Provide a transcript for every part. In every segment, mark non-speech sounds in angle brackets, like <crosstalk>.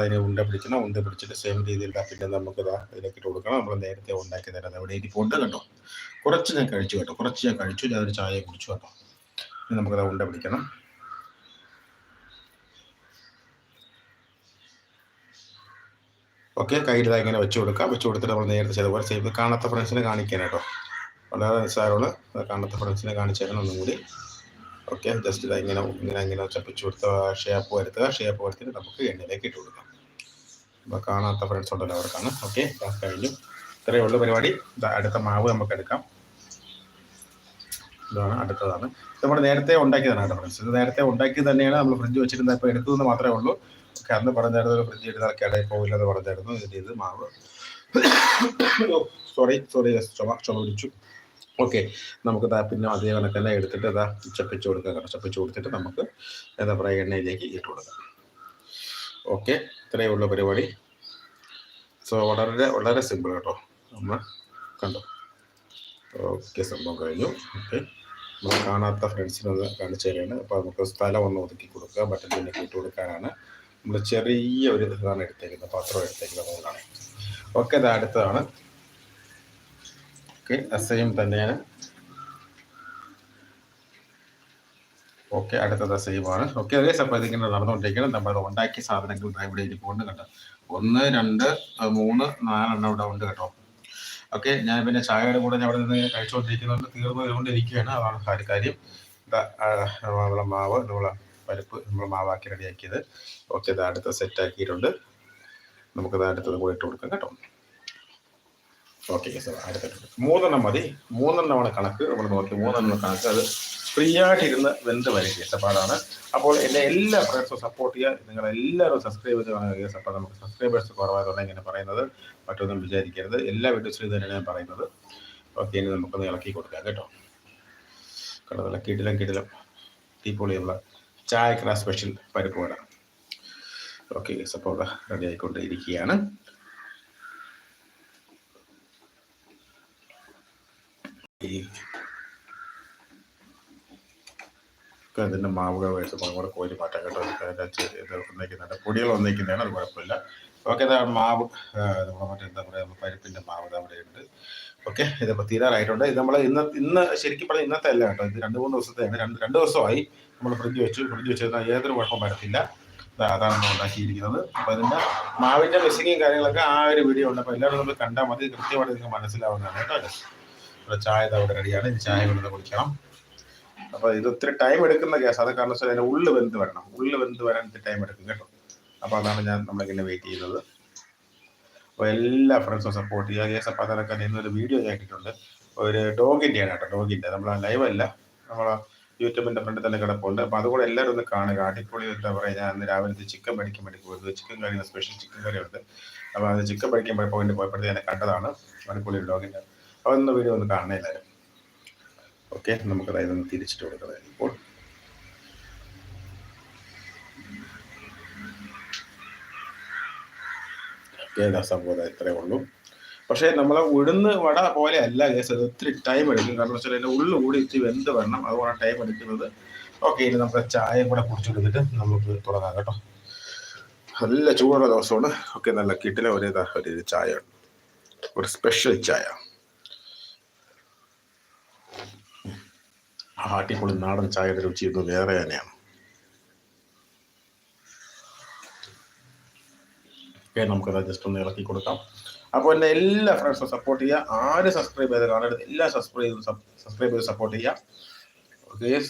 അതിനെ ഉണ്ട പിടിക്കണം ഉണ്ട പിടിച്ചിട്ട് സെയിം രീതിയിൽ പിന്നെ നമുക്ക് ഇതിലേക്കിട്ട് കൊടുക്കണം. നമ്മൾ നേരത്തെ ഉണ്ടാക്കി തരാം അവിടെ ഇരിപ്പുണ്ട് കേട്ടോ. കുറച്ച് ഞാൻ കഴിച്ചു കേട്ടോ. കുറച്ച് ഞാൻ കഴിച്ചു. ഞാനൊരു ചായ കുടിച്ചു കേട്ടോ. ഇനി നമുക്കത് ഉണ്ട പിടിക്കണം. ഓക്കെ കയ്യിൽ ഇങ്ങനെ വെച്ച് കൊടുക്കാം. വെച്ച് കൊടുത്തിട്ട് നമ്മൾ നേരത്തെ ചെയ്തപോലെ ചെയ്ത് കാണാത്ത ഫ്രണ്ട്സിനെ കാണിക്കാൻ വളരെ നിസ്സാരമുള്ള കാണാത്ത ഫ്രണ്ട്സിനെ കാണിച്ചു തരണം ഒന്നും കൂടി. ഓക്കെ ജസ്റ്റ് ഇതാ ഇങ്ങനെ ഇങ്ങനെ ഇങ്ങനെ ചപ്പിച്ച് കൊടുത്ത ഷേപ്പ് വരുത്തുക. ഷേപ്പ് വരുത്തിട്ട് നമുക്ക് എണ്ണയിലേക്ക് ഇട്ട് കൊടുക്കാം. അപ്പോൾ കാണാത്ത ഫ്രണ്ട്സ് ഉണ്ടല്ലോ അവർക്കാണ്. ഓക്കെ കഴിഞ്ഞു. ഇത്രയേ ഉള്ളൂ പരിപാടി. അടുത്ത മാവ് നമുക്ക് എടുക്കാം. ഇതാണ് അടുത്തതാണ്. നമ്മൾ നേരത്തെ ഉണ്ടാക്കിയതാണ് കേട്ടോ ഫ്രണ്ട്സ് ഇത് നേരത്തെ ഉണ്ടാക്കി തന്നെയാണ് നമ്മൾ ഫ്രിഡ്ജ് വെച്ചിരുന്നത്. ഇപ്പോൾ എടുത്തതെന്ന് മാത്രമേ ഉള്ളൂ. ഓക്കെ അന്ന് പറഞ്ഞായിരുന്നു ഫ്രിഡ്ജ് എടുത്താൽ കിടയിൽ പോകില്ലെന്ന് പറഞ്ഞായിരുന്നു. ഇതിന്റെ ഇത് മാവ്. <coughs> സോറി സോറി ചുമ ചുമ പിടിച്ചു. ഓക്കെ. നമുക്ക് ദാ പിന്നെ അതേ കണക്ക് തന്നെ എടുത്തിട്ട് ഇതാ ചപ്പിച്ച് കൊടുക്കുക കേട്ടോ. ചപ്പിച്ച് കൊടുത്തിട്ട് നമുക്ക് എന്താ പറയുക എണ്ണയിലേക്ക് ഇട്ട് കൊടുക്കാം. ഓക്കെ. ഇത്രയേ ഉള്ളൂ പരിപാടി. സോ വളരെ വളരെ സിമ്പിൾ കേട്ടോ. നമ്മൾ കണ്ടോ? ഓക്കെ സംഭവം കഴിഞ്ഞു. ഓക്കെ. നമ്മൾ കാണാത്ത ഫ്രണ്ട്സിനൊന്ന് കാണിച്ചു തരികയാണ് അപ്പോൾ നമുക്ക് സ്ഥലം ഒന്ന് ഒതുക്കി കൊടുക്കുക ബട്ടണിലേക്ക് ഇട്ട് കൊടുക്കാനാണ്. നമ്മൾ ചെറിയ ഒരു ഇതാണ് എടുത്തേക്കുന്നത്. പാത്രം എടുത്തേക്കുന്നത് അതുകൊണ്ടാണ്. ഓക്കെ ഇത് അടുത്തതാണ്. ഓക്കെ അസയും തന്നെയാണ് ഓക്കെ അടുത്തത് അസയുമാണ് ഓക്കെ അതേ സമയത്ത് ഇങ്ങനെ നടന്നുകൊണ്ടിരിക്കണം നമ്മൾ ഉണ്ടാക്കിയ സാധനങ്ങൾ ഇവിടെ ഇരിപ്പുണ്ട് കേട്ടോ ഒന്ന് രണ്ട് മൂന്ന് നാലെണ്ണം ഇവിടെ ഉണ്ട് കേട്ടോ. ഓക്കെ ഞാൻ പിന്നെ ചായയുടെ കൂടെ ഞാൻ അവിടെ നിന്ന് കഴിച്ചുകൊണ്ടിരിക്കുന്നുണ്ട്. തീർന്നു വരുകൊണ്ടിരിക്കുകയാണ് അതാണ് കാര്യം. നമ്മളെ മാവ് നമ്മളെ പരിപ്പ് നമ്മൾ മാവാക്കി റെഡിയാക്കിയത്. ഓക്കെ ഇത് അടുത്ത സെറ്റ് ആക്കിയിട്ടുണ്ട്. നമുക്കത് അടുത്തത് കൂടെ ഇട്ട് കൊടുക്കാം കേട്ടോ. ഓക്കെ സാർ അടുത്തിട്ടുണ്ട് മൂന്നെണ്ണം മതി. മൂന്നെണ്ണമാണ് കണക്ക്. നമ്മൾ നോക്കി മൂന്നെണ്ണം കണക്ക്. അത് ഫ്രീ ആയിട്ടിരുന്ന് വെന്ത് വരും കേസപ്പാടാണ് അപ്പോൾ എന്നെ എല്ലാ ഫ്രണ്ട്സും സപ്പോർട്ട് ചെയ്യുക നിങ്ങൾ എല്ലാവരും സബ്സ്ക്രൈബ് ചെയ്ത് കേസ് അപ്പോൾ നമുക്ക് സബ്സ്ക്രൈബേഴ്സ് കുറവായതുകൊണ്ട് ഇങ്ങനെ പറയുന്നത്. മറ്റൊന്നും വിചാരിക്കരുത്. എല്ലാ വീഡിയോസിലും തന്നെയാണ് ഞാൻ പറയുന്നത്. ഓക്കെ ഇനി നമുക്കൊന്ന് ഇളക്കി കൊടുക്കാം കേട്ടോ. കണ്ടതല്ല കിടിലം കിടിലം തീപ്പൊളിയുള്ള ചായക്കട സ്പെഷ്യൽ പരിപ്പ് വേണം ഓക്കെ സപ്പോർട്ട് റെഡി ആയിക്കൊണ്ടിരിക്കുകയാണ്. ഈ അതിന്റെ മാവുകൾ മേടിച്ചപ്പോൾ കൂടെ കോരി മാറ്റാൻ കേട്ടോ. അതിന്റെ വന്നേക്കുന്നുണ്ട് പൊടികൾ വന്നേക്കുന്നതാണ് അത് കുഴപ്പമില്ല. ഓക്കെ മാവ് നമ്മുടെ മറ്റേ എന്താ പറയുക പരിപ്പിന്റെ മാവ് അവിടെ ഉണ്ട്. ഓക്കെ ഇതിപ്പോൾ തീരാറായിട്ടുണ്ട്. ഇത് നമ്മൾ ഇന്ന് ഇന്ന് ശരിക്കും പറഞ്ഞാൽ ഇന്നത്തെ അല്ല കേട്ടോ. ഇത് രണ്ട് മൂന്ന് ദിവസത്തെയാണ് രണ്ട് രണ്ട് ദിവസമായി നമ്മൾ ഫ്രിഡ്ജ് വെച്ചു. ഫ്രിഡ്ജ് വെച്ചിരുന്നാൽ ഏതൊരു കുഴപ്പം വരത്തില്ല. അതാണ് നമ്മൾ ഉണ്ടാക്കിയിരിക്കുന്നത്. അപ്പോൾ അതിന്റെ മാവിന്റെ മിസ്സിങ്ങും കാര്യങ്ങളൊക്കെ ആ ഒരു വീഡിയോ ഉണ്ട്. അപ്പോൾ എല്ലാവരും നമ്മൾ കണ്ടാൽ മതി. കൃത്യമായിട്ട് നിങ്ങൾക്ക് മനസ്സിലാവുന്നതാണ് കേട്ടോ. ചായ അവിടെ റെഡിയാണ്. ഇനി ചായ കൊണ്ടുവന്ന് കുടിക്കണം അപ്പോൾ ഇത് ഒത്തിരി ടൈം എടുക്കുന്ന കേസ് അത് കാരണം വെച്ചാൽ അതിന്റെ ഉള്ളു വെന്ത് വരണം. ഉള്ളു വെന്ത് വരാൻ ടൈം എടുക്കും കേട്ടോ. അപ്പോൾ അതാണ് ഞാൻ നമ്മളിങ്ങനെ വെയിറ്റ് ചെയ്യുന്നത്. അപ്പോൾ എല്ലാ ഫ്രണ്ട്സും സപ്പോർട്ട് ചെയ്യുക. ഗ്യാസ് അപ്പോൾ അതിനൊക്കെ ഇന്നൊരു വീഡിയോ ഞാൻ ഇട്ടിട്ടുണ്ട് ഒരു ഡോഗിന്റെയാണ് കേട്ടോ. ഡോഗിന്റെ നമ്മൾ ലൈവ് അല്ല. നമ്മൾ യൂട്യൂബിന്റെ ഫ്രണ്ട് തന്നെ കിടപ്പുണ്ട്. അപ്പോൾ അതുകൂടെ എല്ലാവരും ഒന്ന് കാണുക. അടിപൊളി എന്താ പറയുക ഞാൻ അന്ന് രാവിലത്തെ ചിക്കൻ പഠിക്കാൻ വേണ്ടി പോയത് chicken curry special chicken curry ഉണ്ട് അപ്പോൾ അത് ചിക്കൻ പഠിക്കാൻ പോയപ്പോൾ പോയപ്പോഴത്തേക്ക് പോയപ്പോഴത്തെ ഞാൻ കണ്ടതാണ്. അടിപൊളി ഡോഗിന്റെ അപ്പോൾ വീഡിയോ ഒന്ന് കാണണേ എല്ലാവരും ഓക്കെ നമുക്ക് അതായത് ഒന്ന് തിരിച്ചിട്ട് കൊടുക്കാം ഇപ്പോൾ. സംഭവം? ഇത്രയേ ഉള്ളൂ. പക്ഷേ നമ്മളെ ഉഴുന്ന് വട പോലെ അല്ല കേസ് അത് ഒത്തിരി ടൈം എടുക്കും. കാരണം വെച്ചാൽ അതിന്റെ ഉള്ളു കൂടി ഇത്തിരി വെന്ത് വരണം. അതുകൊണ്ടാണ് ടൈം എടുക്കുന്നത്. ഓക്കെ ഇനി നമുക്ക് ചായ കൂടെ കുടിച്ചെടുത്തിട്ട് നമുക്ക് തുടങ്ങാം കേട്ടോ. നല്ല ചൂടുള്ള ദിവസമാണ്. ഓക്കെ നല്ല കിട്ടിലെ ഒരേതാ ഒരു ചായ. ഒരു സ്പെഷ്യൽ ചായ. ആ അടിപൊളി നാടൻ ചായയുടെ രുചി ഒന്ന് വേറെ തന്നെയാണ്. ഓക്കെ നമുക്കത് ജസ്റ്റ് ഒന്ന് ഇളക്കി കൊടുക്കാം. അപ്പോൾ എന്റെ എല്ലാ ഫ്രണ്ട്സും സപ്പോർട്ട് ചെയ്യുക. ആര് സബ്സ്ക്രൈബ് ചെയ്ത് കാണരുത് എല്ലാ സബ്സ്ക്രൈബ് ചെയ്ത് സബ്സ്ക്രൈബ് ചെയ്ത് സപ്പോർട്ട് ചെയ്യുക. ഓക്കെ.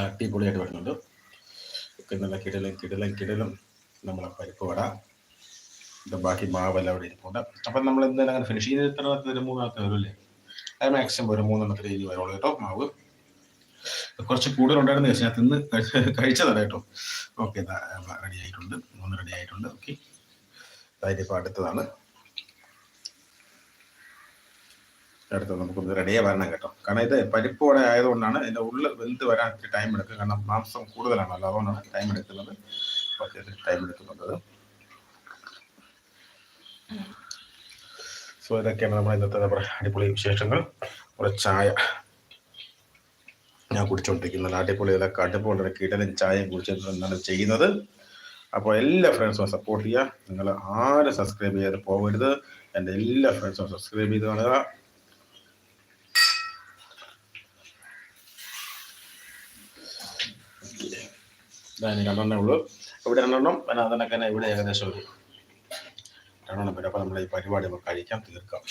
അടിപൊളിയായിട്ട് വരുന്നുണ്ട്. ഒക്കെ നല്ല കിടലും കിടലും കിടലും. നമ്മളെ പരിപ്പ് വട. ഇത് ബാക്കി മാവെല്ലാം അവിടെ ഇരിപ്പുണ്ട്. അപ്പം നമ്മൾ എന്തായാലും അങ്ങനെ ഫിനിഷ് ചെയ്ത് ഇത്ര ഒരു മൂന്നാമത്തെ വരും അല്ലേ അത് മാക്സിമം ഒരു മൂന്നെണ്ണത്തിൽ ഇനി വരുള്ളൂ കേട്ടോ മാവ്. കുറച്ച് കൂടുതലുണ്ടായിരുന്നു ഞാൻ തിന്ന് കഴിച്ച- കഴിച്ചതാണ് കേട്ടോ. ഓക്കെ റെഡി ആയിട്ടുണ്ട്. മൂന്ന് റെഡി ആയിട്ടുണ്ട്. ഓക്കെ അതിപ്പോൾ അടുത്തതാണ്. അടുത്തത് നമുക്കൊന്ന് റെഡിയായി വരണം കേട്ടോ. കാരണം ഇത് പരിപ്പോടെ ആയതുകൊണ്ടാണ് ഇതിന്റെ ഉള്ളിൽ വെന്ത് വരാൻ ഇത്തിരി ടൈം എടുക്കുക. കാരണം മാംസം കൂടുതലാണല്ലോ അതുകൊണ്ടാണ് ടൈം എടുക്കുന്നത്. ടൈം എടുക്കുന്നത്. സോ ഇതൊക്കെയാണ് നമ്മുടെ ഇന്നത്തെ നമ്മുടെ അടിപൊളി വിശേഷങ്ങൾ. നമ്മുടെ ചായ ഞാൻ കുടിച്ചുകൊണ്ടിരിക്കുന്നത് അടിപൊളി ഇതൊക്കെ അടിപൊളി കിടലും ചായയും കുടിച്ചെന്നാണ് ചെയ്യുന്നത്. അപ്പോൾ എല്ലാ ഫ്രണ്ട്സും സപ്പോർട്ട് ചെയ്യുക. നിങ്ങൾ ആരും സബ്സ്ക്രൈബ് ചെയ്യാതെ പോകരുത്. എന്റെ എല്ലാ ഫ്രണ്ട്സും സബ്സ്ക്രൈബ് ചെയ്ത് കാണുക. ഇതാണ് രണ്ടെണ്ണേ ഉള്ളൂ. ഇവിടെ രണ്ടെണ്ണം പിന്നെ അതിനൊക്കെ ഇവിടെ ഏകദേശം ഒരു രണ്ടെണ്ണം വരും. അപ്പോൾ നമ്മൾ ഈ പരിപാടി നമുക്ക് കഴിക്കാം തീർക്കാം.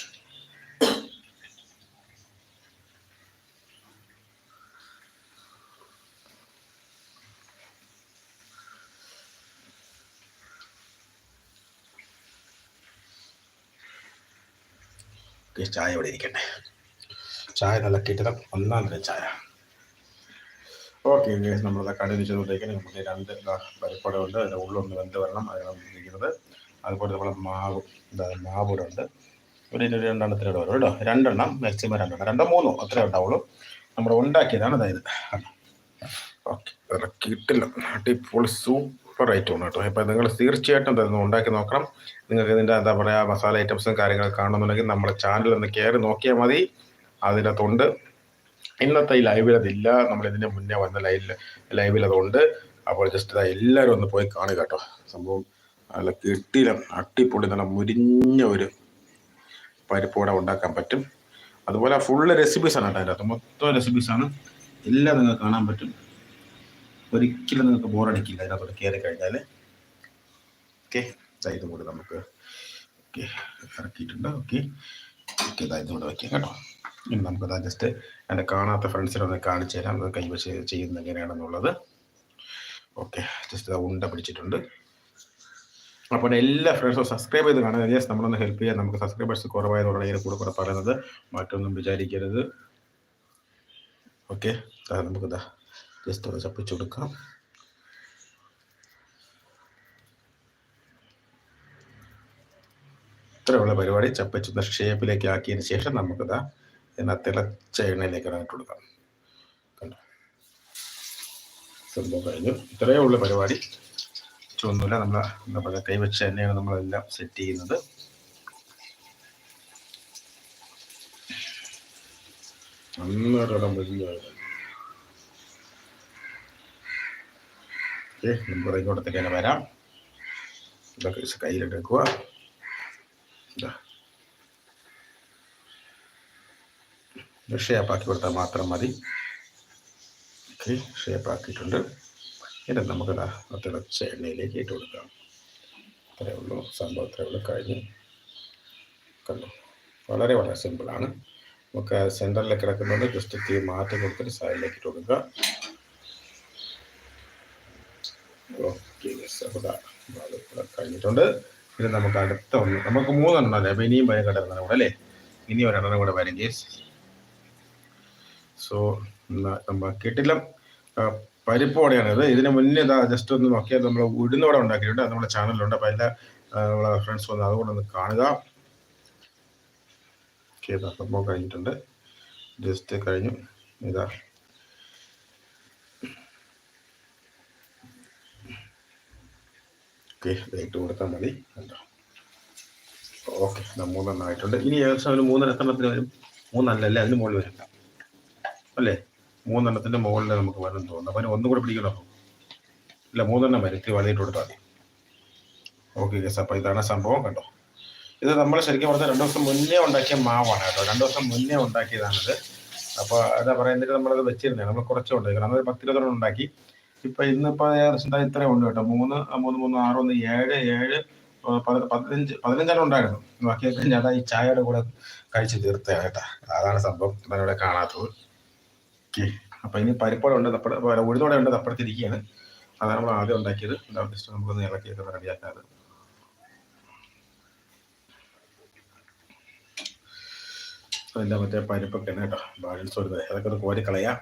ചായ ഇവിടെ ഇരിക്കട്ടെ. ചായ നല്ല കിട്ടണം ഒന്നാം തരം ചായ. ഓക്കെ നമ്മൾ തക്കാളി ചെയ്തുകൊണ്ടിരിക്കുന്നത് നമുക്ക് രണ്ട് പരിപ്പടമുണ്ട് അതിന്റെ ഉള്ളൊന്ന് വെന്ത് വരണം. അതിനാണ് ഇരിക്കുന്നത് അതുപോലെ നമ്മുടെ മാവ് മാവ് ഇവിടെ ഉണ്ട്. ഒരു ഒരു രണ്ടെണ്ണത്തിനോട് വരും കേട്ടോ. രണ്ടെണ്ണം മാക്സിമം രണ്ടെണ്ണം. രണ്ടോ മൂന്നോ അത്രേ ഉണ്ടാവുള്ളൂ. നമ്മൾ ഉണ്ടാക്കിയതാണ് അതായത് ഓക്കെ ഇറക്കിയിട്ടില്ല. അടിപൊളി സൂപ്പർ ഐറ്റം കേട്ടോ. ഇപ്പം നിങ്ങൾ തീർച്ചയായിട്ടും അതൊന്ന് ഉണ്ടാക്കി നോക്കണം. നിങ്ങൾക്ക് ഇതിന്റെ എന്താ പറയുക മസാല ഐറ്റംസും കാര്യങ്ങളൊക്കെ കാണണമെന്നുണ്ടെങ്കിൽ നമ്മുടെ ചാനൽ ഒന്ന് കയറി നോക്കിയാൽ മതി. അതിനകത്തുണ്ട്. ഇന്നത്തെ ഈ ലൈവിൽ അതില്ല. നമ്മൾ ഇതിന് മുന്നേ വന്ന ലൈവിൽ ലൈവിൽ അതുകൊണ്ട് അപ്പോൾ ജസ്റ്റ് എല്ലാവരും ഒന്ന് പോയി കാണുക കേട്ടോ. സംഭവം നല്ല കെട്ടിലും അട്ടിപ്പൊളി നല്ല മുരിഞ്ഞ ഒരു പരിപ്പോടെ ഉണ്ടാക്കാൻ പറ്റും. അതുപോലെ ഫുള്ള് റെസിപ്പീസാണ് കേട്ടോ അതിന്റെ അകത്ത് മൊത്തം റെസിപ്പീസാണ് എല്ലാം നിങ്ങൾക്ക് കാണാൻ പറ്റും. ഒരിക്കലും നിങ്ങൾക്ക് ബോറടിക്കില്ല അതിനകത്തോട്ട് കയറി കഴിഞ്ഞാൽ. ഓക്കെ ഇതും കൂടി നമുക്ക് ഓക്കെ ഇറക്കിയിട്ടുണ്ട്. ഓക്കെ ഓക്കെ ഇതായതുകൊണ്ട് വയ്ക്കാം കേട്ടോ. ഇനി ജസ്റ്റ് എന്റെ കാണാത്ത ഫ്രണ്ട്സിനൊന്ന് കാണിച്ചു തരാം. അത് കൈവശ ചെയ്യുന്നത് എങ്ങനെയാണെന്നുള്ളത്. ഓക്കെ ജസ്റ്റ് ഉണ്ട പിടിച്ചിട്ടുണ്ട്. അപ്പോൾ എല്ലാ ഫ്രണ്ട്സും സബ്സ്ക്രൈബ് ചെയ്ത് കാണുക. ജസ്റ്റ് നമ്മളൊന്ന് ഹെൽപ്പ് ചെയ്യാൻ നമുക്ക് സബ്സ്ക്രൈബേഴ്സ് കുറവായതുകൊണ്ടാണ് ഇതിനെ കൂടെ കൂടെ പറയുന്നത്. മറ്റൊന്നും വിചാരിക്കരുത്. ഓക്കെ നമുക്കിതാ ജസ്റ്റ് ഒന്ന് ചപ്പിച്ചു കൊടുക്കാം. ഇത്രയുള്ള പരിപാടി ചപ്പച്ചുന്ന ഷേപ്പിലേക്ക് ആക്കിയതിന് ശേഷം നമുക്കിതാ എന്നാ തിളച്ച എണ്ണയിലേക്ക് ഇട്ട് കൊടുക്കാം. കണ്ടോ? സംഭവം കഴിഞ്ഞു. ഇത്രയേ ഉള്ള പരിപാടി. ഒന്നുമില്ല നമ്മൾ എന്താ പറയുക കൈവച്ച എണ്ണയാണ് നമ്മളെല്ലാം സെറ്റ് ചെയ്യുന്നത്. ഓക്കെ നമ്മൾ ഇങ്ങോട്ടത്തേക്ക് തന്നെ വരാം. ഇതൊക്കെ കയ്യിലെടുക്കുക ഇതാ. ഷേപ്പാക്കി കൊടുത്താൽ മാത്രം മതി. ഓക്കെ ഷേപ്പാക്കിയിട്ടുണ്ട്. ഇനി നമുക്ക് തിളച്ച എണ്ണയിലേക്ക് ഇട്ട് കൊടുക്കാം. അത്രേ ഉള്ളൂ. സംഭവം അത്രേ ഉള്ളൂ. കഴിഞ്ഞ് കണ്ടു? വളരെ വളരെ സിമ്പിളാണ് നമുക്ക് സെന്ററിൽ കിടക്കുന്നത് ജസ്റ്റ് തീ മാറ്റി കൊടുത്തിട്ട് സൈഡിലേക്ക് ഇട്ട് കൊടുക്കുക. കഴിഞ്ഞിട്ടുണ്ട്. ഇനി നമുക്ക് അടുത്ത ഒന്ന് നമുക്ക് മൂന്നെണ്ണം അല്ലേ? അപ്പം ഇനിയും ഭയം കിടക്കണം കൂടെ അല്ലേ? ഇനി ഒരെണ്ണം കൂടെ വരും കേസ് സോ കിട്ടില്ല. പരിപ്പ് അത് ഇതിന് മുന്നേ ഇതാ ജസ്റ്റ് ഒന്ന് നോക്കിയാൽ നമ്മൾ ഉഴുന്ന വട ഉണ്ടാക്കിയിട്ടുണ്ട്. അത് നമ്മുടെ ചാനലിലുണ്ട്. അപ്പോൾ എല്ലാ നമ്മളെ ഫ്രണ്ട്സ് വന്ന് അതുകൊണ്ട് ഒന്ന് കാണുക. സംഭവം കഴിഞ്ഞിട്ടുണ്ട്. ജസ്റ്റ് കഴിഞ്ഞു. ഇതാ. ഓക്കെ ഇട്ട് കൊടുത്താൽ മതി. കണ്ടോ? ഓക്കെ മൂന്നെണ്ണം ആയിട്ടുണ്ട്. ഇനി ഏകദേശം ഒരു മൂന്നര എത്രണ്ണത്തിന് വരും. മൂന്നല്ലേ അതിന് മുകളിൽ വരില്ല അല്ലേ? മൂന്നെണ്ണത്തിന്റെ മുകളിൽ നമുക്ക് വരണം തോന്നുന്നു അപ്പം ഒന്നും കൂടെ പിടിക്കണോ? ഇല്ല മൂന്നെണ്ണം വരും. ഇത്തിരി വളയിട്ട് കൊടുത്താൽ മതി. ഓക്കെ ഗസ് അപ്പോൾ ഇതാണ് സംഭവം കണ്ടോ? ഇത് നമ്മൾ ശരിക്കും പറഞ്ഞാൽ രണ്ട് ദിവസം മുന്നേ ഉണ്ടാക്കിയ മാവാണ് കേട്ടോ. രണ്ട് ദിവസം മുന്നേ ഉണ്ടാക്കിയതാണിത്. അപ്പോൾ അതാ പറയുന്നത് നമ്മളത് വെച്ചിരുന്നേ. നമ്മൾ കുറച്ച് ഉണ്ടാക്കണം അന്നൊരു പത്തിരുപതെണ്ണം ഉണ്ടാക്കി. ഇപ്പം ഇന്നിപ്പോൾ ഏകദേശം ഇത്രയും ഉണ്ട് കേട്ടോ. മൂന്ന് മൂന്ന് മൂന്ന് ആറ് ഒന്ന് ഏഴ് ഏഴ് പതിനഞ്ച് പതിനഞ്ചെണ്ണം ഉണ്ടായിരുന്നു. ബാക്കിയൊക്കെ ഞാൻ ഈ ചായയുടെ കൂടെ കഴിച്ച് തീർത്തയാണ് കേട്ടോ. അതാണ് സംഭവം. ഇവിടെ കാണാത്തത്. ഓക്കെ അപ്പം ഇനി പരിപ്പോടെ ഉണ്ട്. തപ്പട ഉഴുതോടെ ഉണ്ട്. തപ്പടത്തിരിക്കുകയാണ് അതാണ് നമ്മൾ ആദ്യം ഉണ്ടാക്കിയത്. ജസ്റ്റ് നമുക്കൊന്ന് ഇളക്കിയൊക്കെ റെഡിയാക്കാറ്. അതിന്റെ മറ്റേ പരിപ്പൊക്കെ തന്നെ കേട്ടോ. ബാലൻസ് കൊടുത്തത് അതൊക്കെ ഒന്ന് കോരി കളയാ.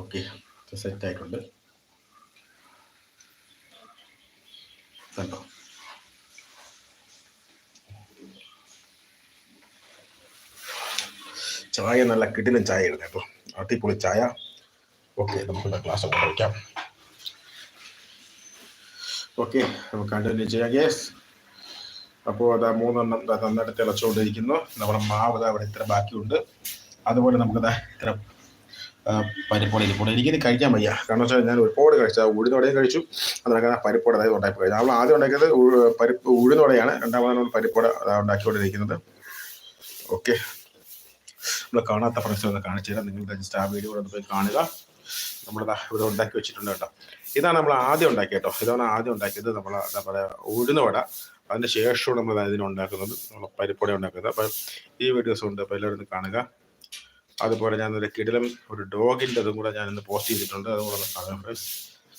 ഓക്കെ സെറ്റ് ആയിട്ടുണ്ട് കണ്ടോ ചായ നല്ല കിടിലും ചായ ഇടുന്നത് കേട്ടോ. അടിപൊളി ചായ. ഓക്കെ നമുക്ക് ക്ലാസ് കൊണ്ട് ഓക്കെ നമുക്ക് കണ്ടിന്യൂ ചെയ്യാം ഗ്യാസ് അപ്പോൾ അതാ മൂന്നെണ്ണം നന്നായിട്ട് തിളച്ചുകൊണ്ടിരിക്കുന്നു. നമ്മുടെ മാവ് അവിടെ ഇത്ര ബാക്കിയുണ്ട്. അതുപോലെ നമുക്ക് അതാ ഇത്ര പരിപ്പൊടി ഇരിപ്പുണ്ട് എനിക്കിത് കഴിക്കാൻ വയ്യ. കാരണം വെച്ചാൽ ഞാൻ ഒരുപാട് കഴിച്ചു. ഉഴുന്നോടെയും കഴിച്ചു. അതിനൊക്കെ പരിപ്പോടെ അതായത് ഉണ്ടാക്കി കഴിഞ്ഞു നമ്മൾ ആദ്യം ഉണ്ടാക്കിയത് പരിപ്പ് ഉഴുന്നോടെയാണ്. രണ്ടാമതാണ് പരിപ്പോട ഉണ്ടാക്കിക്കൊണ്ടിരിക്കുന്നത്. ഓക്കെ നമ്മൾ കാണാത്ത ഫ്രണ്ട്സ് ഒന്ന് കാണിച്ചു തരാം. നിങ്ങൾ ജസ്റ്റ് വീഡിയോ കൂടെ പോയി കാണുക. നമ്മൾ ഇവിടെ ഉണ്ടാക്കി വെച്ചിട്ടുണ്ട് കേട്ടോ. ഇതാണ് നമ്മൾ ആദ്യം ഉണ്ടാക്കിയത് കേട്ടോ. ഇതാണ് ആദ്യം ഉണ്ടാക്കിയത് നമ്മൾ എന്താ പറയുക ഉഴുന്ന വട. അതിന് ശേഷമാണ് നമ്മൾ ഇതിനെ ഉണ്ടാക്കുന്നത്. നമ്മൾ പരിപ്പൊടി ഉണ്ടാക്കുന്നത്. അപ്പം ഈ വീഡിയോസ് ഉണ്ട്. അപ്പോൾ എല്ലാവരും കാണുക. അതുപോലെ ഞാൻ ഒരു കിടിലം ഒരു ഡോഗിന്റെ അതും കൂടെ ഞാനിന്ന് പോസ്റ്റ് ചെയ്തിട്ടുണ്ട്. അതും കൂടെ ഒന്ന് കാണുക ഫ്രണ്ട്സ്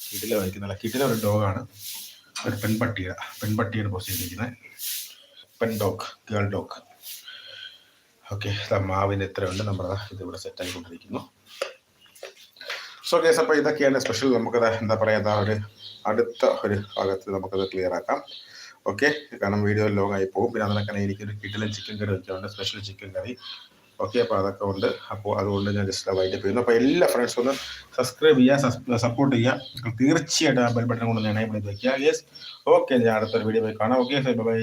കിടില വഹിക്കുന്ന കിടില ഒരു ഡോഗാണ്. ഒരു പെൺപട്ടിയുടെ പെൺപട്ടിയാണ് പോസ്റ്റ് ചെയ്തിരിക്കുന്നത്. പെൺ ഡോഗ് ഗേൾ ഡോഗ്. ഓക്കെ മാവിന് എത്ര ഉണ്ട് നമ്മൾ ഇതിവിടെ സെറ്റ് ആയിക്കൊണ്ടിരിക്കുന്നു. സോ കേസ് അപ്പോൾ ഇതൊക്കെയാണ് സ്പെഷ്യൽ നമുക്കത് എന്താ പറയുക ഒരു അടുത്ത ഒരു ഭാഗത്ത് നമുക്കത് ക്ലിയർ ആക്കാം. ഓക്കെ കാരണം വീഡിയോ ലോങ് ആയി പോകും. പിന്നെ അതിനൊക്കെ എനിക്കൊരു കിട്ടിലും ചിക്കൻ കറി വെക്കാറുണ്ട് സ്പെഷ്യൽ ചിക്കൻ കറി ഓക്കെ അപ്പോൾ അതൊക്കെ ഉണ്ട്. അപ്പോൾ അതുകൊണ്ട് ഞാൻ ജസ്റ്റ് വൈൻഡപ്പ് ചെയ്യുന്നു അപ്പോൾ എല്ലാ ഫ്രണ്ട്സും ഒന്ന് സബ്സ്ക്രൈബ് ചെയ്യുക സപ്പോർട്ട് ചെയ്യുക. തീർച്ചയായിട്ടും ആ ബെൽ ബട്ടൺ കൊണ്ട് എനേബിൾ ചെയ്ത് വയ്ക്കുക യെസ് ഓക്കെ ഞാൻ അടുത്തൊരു വീഡിയോ പോയി കാണാം. Okay bye